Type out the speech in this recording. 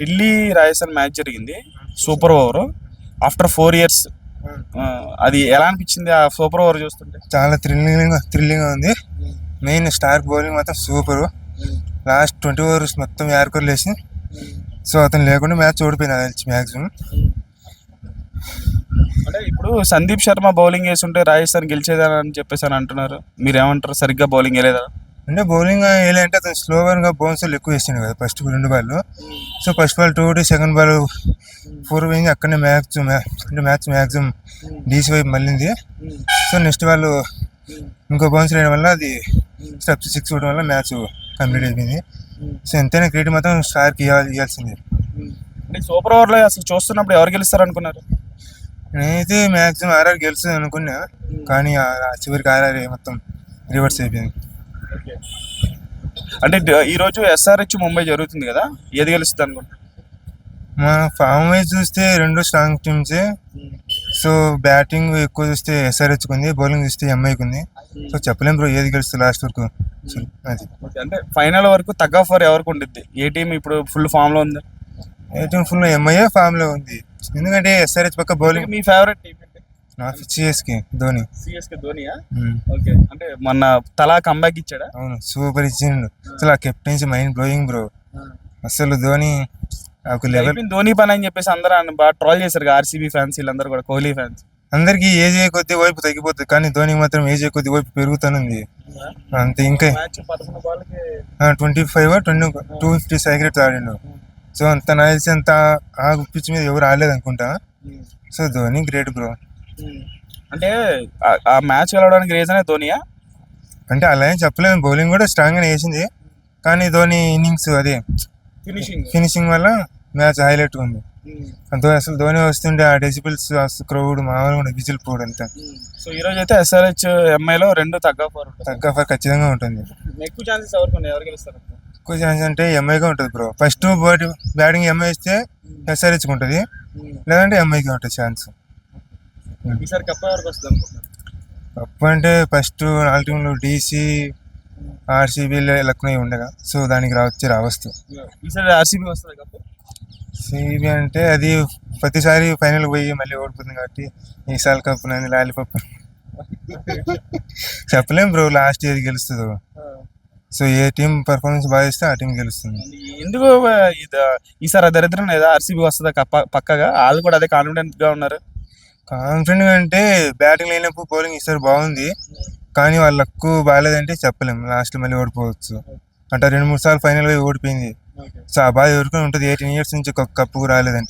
Delhi Rajasthan match జరిగింది. Super over. After four years అది ఎలా అనిపించింది ఆ సూపర్ ఓవర్ చూస్తుంటే? చాలా థ్రిల్లింగ్ థ్రిల్లింగ్ ఉంది. మెయిన్ స్టార్ బౌలింగ్ మాత్రం సూపర్. లాస్ట్ ట్వంటీ ఓవర్స్ మొత్తం యార్కర్లు వేసి సో అతను లేకుండా మ్యాచ్ ఓడిపోయింది మ్యాక్సిమం అంటే ఇప్పుడు సందీప్ శర్మ బౌలింగ్ వేస్తుంటే రాజస్థాన్ గెలిచేదని అని చెప్పేసి అని అంటున్నారు. మీరు ఏమంటారు సరిగ్గా బౌలింగ్ వేయలేదా? అంటే బౌలింగ్ వేయాలంటే అతను స్లోగా బౌన్సర్లు ఎక్కువ వేసిండు కదా ఫస్ట్ రెండు ball so first ball two ఒకటి సెకండ్ బాల్ ఫోర్ పోయింది అక్కడనే మ్యాచ్ అంటే మ్యాచ్ మ్యాక్సిమం డీసీ వైపు మళ్ళింది. సో నెక్స్ట్ వాళ్ళు ఇంకో బౌన్సర్ వేయడం వల్ల అది స్టెప్స్ సిక్స్ ఇవ్వడం వల్ల మ్యాచ్ కంప్లీట్ అయిపోయింది. సో ఎంతైనా క్రికెట్ మాత్రం స్టార్కి ఇవ్వాలి ఇవ్వాల్సింది. అంటే సూపర్ ఓవర్లో అసలు చూస్తున్నప్పుడు ఎవరు గెలుస్తారు అనుకున్నారు నేనైతే మ్యాక్సిమం ఆర్ఆర్ గెలుస్తుంది అనుకున్నా కానీ చివరికి ఆర్ఆర్ మొత్తం రివర్స్ అయిపోయింది. అంటే డ- ఈ రోజు ఎస్ఆర్హెచ్ ముంబై జరుగుతుంది కదా? ఏది గెలుస్తుంది అనుకుంటా మన ఫామ్ వైజ్ చూస్తే రెండు స్ట్రాంగ్ టీమ్సే. సో బ్యాటింగ్ ఎక్కువ చూస్తే ఎస్ఆర్హెచ్కి ఉంది బౌలింగ్ చూస్తే ఎంఐకి ఉంది. సో చెప్పలేం బ్రో ఏది గెలుస్తుంది లాస్ట్ వరకు? అది. అంటే ఫైనల్ వరకు తగ్గ ఫర్ ఎవరికి ఉండిద్ది? ఏ టీం ఇప్పుడు ఫుల్ ఫామ్లో ఉంది? ఏ టీం ఫుల్ ఎంఐఏ ఫామ్లో ఉంది. ఎందుకంటే ఎస్ఆర్హెచ్ పక్క బౌలింగ్ మీ ఫేవరెట్ టీం సిఎస్కి ధోని. సిఎస్కే ధోనియా? ఓకే. అంటే మొన్న తలా కంబ్యాక్ ఇచ్చాడా? అవును సూపర్ ఇచ్చిండు. అసలు ఆ కెప్టెన్సీ మైండ్ బ్లోయింగ్ బ్రో అసలు ధోని ఒక లెవెల్ ధోని పని అని చెప్పేసి అందరూ బాగా ట్రోల్ చేశారు ఆర్సీబీ ఫ్యాన్స్ వీళ్ళందరూ కూడా కోహ్లీ ఫ్యాన్స్ అందరికి ఏజ్ కొద్ది వైపు తగ్గిపోతుంది కానీ ధోని మాత్రం ఏజ్ కొద్ది వైపు పెరుగుతానుంది. అంతే ఇంకా twenty five twenty two fifty సైక్రెట్స్ ఆడిండు. సో అంత నాకు తెలిసి అంత ఆ పిచ్ మీద ఎవరు ఆడలేదు అనుకుంటా. సో ధోని గ్రేట్ బ్రో అంటే ఆ- మ్యాచ్ గెలవడానికి రీజనే ధోనియా? అంటే అలా ఏం చెప్పలేము బౌలింగ్ కూడా స్ట్రాంగ్గానే వేసింది. కానీ ధోని ఇన్నింగ్స్ అదే ఫినిషింగ్ ఫినిషింగ్ వల్ల మ్యాచ్ హైలైట్ ఉంది. ధో- అసలు ధోని వస్తుంటే ఆ డెసిబుల్స్ క్రౌడ్ మామూలుగా విజిల్ పోవడం అంతా. సో ఈ రోజు అయితే ఎస్ఆర్హెచ్ ఎంఐలో రెండు తగ్గ ఫర్ తగ్గ ఫర్ ఖచ్చితంగా ఉంటుంది. ఎక్కువ ఛాన్సెస్ ఎవరికి ఎవరు గెలుస్తారు? ఎక్కువ ఛాన్స్ అంటే ఎంఐగా ఉంటుంది బ్రో ఫస్ట్ బ్యాటింగ్ ఎంఐ ఇస్తే ఎస్ఆర్హెచ్కి ఉంటుంది. లేదంటే ఎంఐకి ఉంటుంది ఛాన్స్ ఈసారి కప్ ఎవరికి వస్తుంది అనుకుంటున్నారు? కప్ అంటే ఫస్ట్ నాలుగు టీంలు డీసీ ఆర్సీబీ లక్నో ఉండగా సో దానికి రావచ్చు. రావచ్చు ఈసారి ఆర్సీబీ వస్తుంది కప్ సిబి అంటే అది ప్రతిసారి ఫైనల్ పోయి మళ్ళీ ఓడిపోతుంది కాబట్టి ఈసారి కప్ నన్ను లాలిపప్. చెప్పలేం బ్రో లాస్ట్ ఇయర్ గెలుస్తుందో. సో ఏ టీం పర్ఫార్మెన్స్ బాగా ఇస్తే ఆ టీం గెలుస్తుంది. ఎందుకు ఈసారి ఆ దరిద్రం లేదా ఆర్సీబీ వస్తుందా కప్ప పక్కగా? వాళ్ళు కూడా అదే కాన్ఫిడెంట్గా ఉన్నారు. కాన్ఫిడెంట్ అంటే బ్యాటింగ్ లేనప్పుడు బౌలింగ్ ఇస్తారు బాగుంది. కానీ వాళ్ళ లక్కు బాగాలేదంటే చెప్పలేం. లాస్ట్ మళ్ళీ ఓడిపోవచ్చు. అంటే రెండు మూడు సార్లు ఫైనల్ పోయి ఓడిపోయింది. సో ఆ బాధ ఎవరికైనా ఉంటుంది. ఎయిటీన్ ఇయర్స్ నుంచి ఒక కప్పు రాలేదంటే.